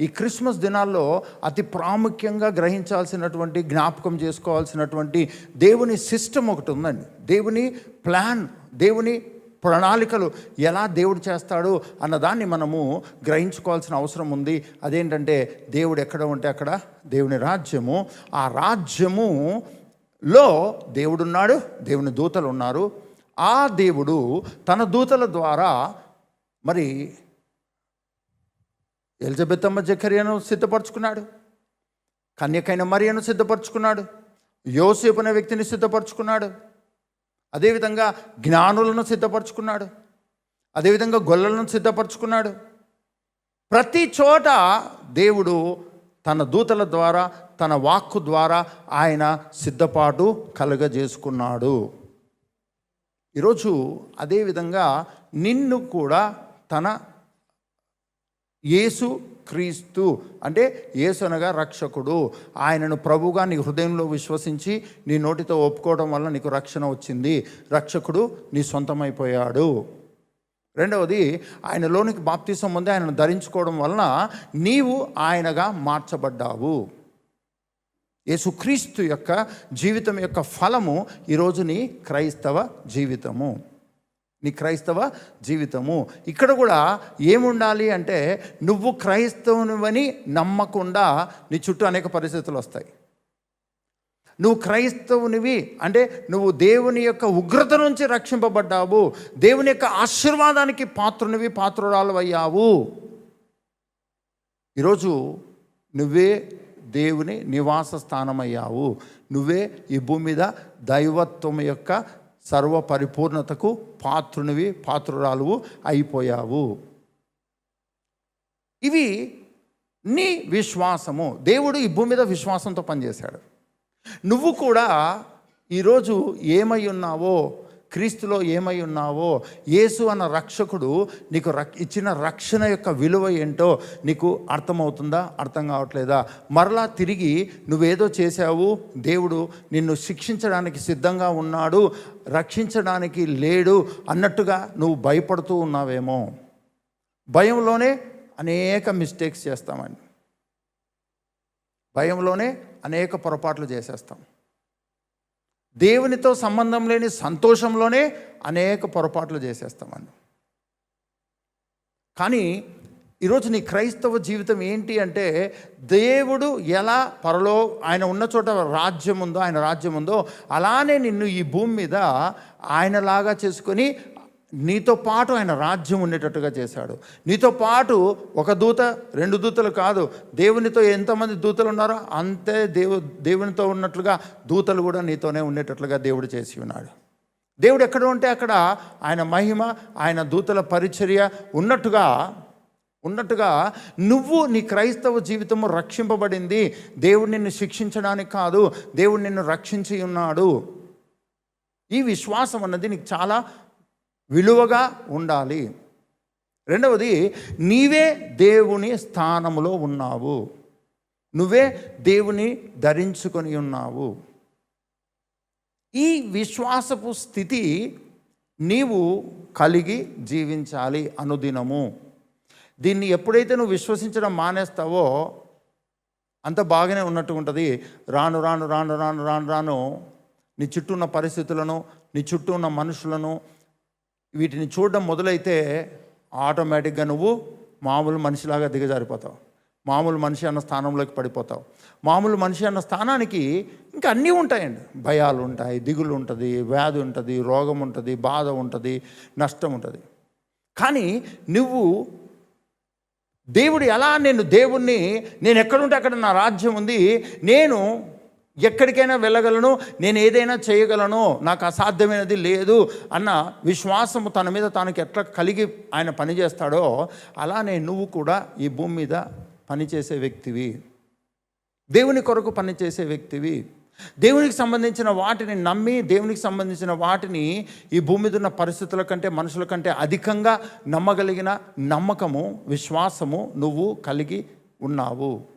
ఈ క్రిస్మస్ దినాల్లో అతి ప్రాముఖ్యంగా గ్రహించాల్సినటువంటి జ్ఞాపకం చేసుకోవాల్సినటువంటి దేవుని సిస్టమ్ ఒకటి ఉందండి. దేవుని ప్లాన్ దేవుని ప్రణాళికలు ఎలా దేవుడు చేస్తాడు అన్నదాన్ని మనము గ్రహించుకోవాల్సిన అవసరం ఉంది. అదేంటంటే దేవుడు ఎక్కడ ఉంటే అక్కడ దేవుని రాజ్యము. ఆ రాజ్యములో దేవుడున్నాడు దేవుని దూతలు ఉన్నారు. ఆ దేవుడు తన దూతల ద్వారా మరి ఎలిజబెత్తమ్మ జకరియను సిద్ధపరచుకున్నాడు. కన్యకైన మరియను సిద్ధపరచుకున్నాడు. యోసేపు అనే వ్యక్తిని సిద్ధపరచుకున్నాడు. అదేవిధంగా జ్ఞానులను సిద్ధపరచుకున్నాడు. అదేవిధంగా గొల్లలను సిద్ధపరచుకున్నాడు. ప్రతి చోట దేవుడు తన దూతల ద్వారా తన వాక్కు ద్వారా ఆయన సిద్ధపాటు కలుగజేసుకున్నాడు. ఈరోజు అదేవిధంగా నిన్ను కూడా తన యేసు క్రీస్తు. అంటే యేసు అనగా రక్షకుడు. ఆయనను ప్రభుగా నీ హృదయంలో విశ్వసించి నీ నోటితో ఒప్పుకోవడం వల్ల నీకు రక్షణ వచ్చింది. రక్షకుడు నీ సొంతమైపోయాడు. రెండవది ఆయనలోనికి బాప్తీసం ముందే ఆయనను ధరించుకోవడం వలన నీవు ఆయనగా మార్చబడ్డావు. యేసుక్రీస్తు యొక్క జీవితం యొక్క ఫలము ఈరోజు నీ క్రైస్తవ జీవితము. నీ క్రైస్తవ జీవితము. ఇక్కడ కూడా ఏముండాలి అంటే నువ్వు క్రైస్తవునివని నమ్మకుండా నీ చుట్టూ అనేక పరిస్థితులు వస్తాయి. నువ్వు క్రైస్తవునివి అంటే నువ్వు దేవుని యొక్క ఉగ్రత నుంచి రక్షింపబడ్డావు. దేవుని యొక్క ఆశీర్వాదానికి పాత్రునివి పాత్రురాలు అయ్యావు ఈరోజు నువ్వే దేవుని నివాస స్థానమయ్యావు నువ్వే ఈ భూమి మీద దైవత్వం యొక్క సర్వ పరిపూర్ణతకు పాత్రునివి పాత్రురాలువు అయిపోయావు. ఇవి నీ విశ్వాసము. దేవుడు ఈ భూమి మీద విశ్వాసంతో పనిచేశాడు. నువ్వు కూడా ఈరోజు ఏమై ఉన్నావో క్రీస్తులో ఏమై ఉన్నావో యేసు అన్న రక్షకుడు నీకు రక్ ఇచ్చిన రక్షణ యొక్క విలువ ఏంటో నీకు అర్థమవుతుందా అర్థం కావట్లేదా? మరలా తిరిగి నువ్వేదో చేశావు దేవుడు నిన్ను శిక్షించడానికి సిద్ధంగా ఉన్నాడు రక్షించడానికి లేడు అన్నట్టుగా నువ్వు భయపడుతూ ఉన్నావేమో. భయంలోనే అనేక మిస్టేక్స్ చేస్తామండి. భయంలోనే అనేక పొరపాట్లు చేసేస్తాం. దేవునితో సంబంధం లేని సంతోషంలోనే అనేక పొరపాట్లు చేసేస్తామని కానీ ఈరోజు నీ క్రైస్తవ జీవితం ఏంటి అంటే దేవుడు ఎలా పరలో ఆయన ఉన్న చోట రాజ్యం ఉందో ఆయన రాజ్యం ఉందో అలానే నిన్ను ఈ భూమి మీద ఆయనలాగా చేసుకొని నీతో పాటు ఆయన రాజ్యం ఉండేటట్టుగా చేశాడు. నీతో పాటు ఒక దూత రెండు దూతలు కాదు. దేవునితో ఎంతమంది దూతలు ఉన్నారో అంతే దేవు దేవునితో ఉన్నట్లుగా దూతలు కూడా నీతోనే ఉండేటట్లుగా దేవుడు చేసి ఉన్నాడు. దేవుడు ఎక్కడ ఉంటే అక్కడ ఆయన మహిమ ఆయన దూతల పరిచర్య ఉన్నట్టుగా ఉన్నట్టుగా నువ్వు నీ క్రైస్తవ జీవితము రక్షింపబడింది. దేవుడు నిన్ను శిక్షించడానికి కాదు దేవుడు నిన్ను రక్షించి ఉన్నాడు. ఈ విశ్వాసం అన్నది నీకు చాలా విలువగా ఉండాలి. రెండవది నీవే దేవుని స్థానములో ఉన్నావు. నువ్వే దేవుని ధరించుకొని ఉన్నావు. ఈ విశ్వాసపు స్థితి నీవు కలిగి జీవించాలి అనుదినము. దీన్ని ఎప్పుడైతే నువ్వు విశ్వసించడం మానేస్తావో అంత బాగానే ఉన్నట్టు ఉంటుంది రాను రాను రాను రాను రాను రాను నీ చుట్టూ ఉన్న పరిస్థితులను నీ చుట్టూ ఉన్న మనుషులను వీటిని చూడడం మొదలైతే ఆటోమేటిక్గా నువ్వు మామూలు మనిషిలాగా దిగజారిపోతావు. మామూలు మనిషి అన్న స్థానంలోకి పడిపోతావు. మామూలు మనిషి అన్న స్థానానికి ఇంకా అన్నీ ఉంటాయండి. భయాలు ఉంటాయి దిగులు ఉంటుంది వ్యాధి ఉంటుంది రోగం ఉంటుంది బాధ ఉంటుంది నష్టం ఉంటుంది. కానీ నువ్వు దేవుడు ఎలా నేను దేవుణ్ణి నేను ఎక్కడుంటే అక్కడ నా రాజ్యం ఉంది నేను ఎక్కడికైనా వెళ్ళగలను నేను ఏదైనా చేయగలను నాకు అసాధ్యమైనది లేదు అన్న విశ్వాసము తన మీద తనకు ఎట్లా కలిగి ఆయన పనిచేస్తాడో అలానే నువ్వు కూడా ఈ భూమి మీద పనిచేసే వ్యక్తివి. దేవుని కొరకు పనిచేసే వ్యక్తివి. దేవునికి సంబంధించిన వాటిని నమ్మి దేవునికి సంబంధించిన వాటిని ఈ భూమి మీద ఉన్న పరిస్థితుల కంటే మనుషుల కంటే అధికంగా నమ్మగలిగిన నమ్మకము విశ్వాసము నువ్వు కలిగి ఉన్నావు.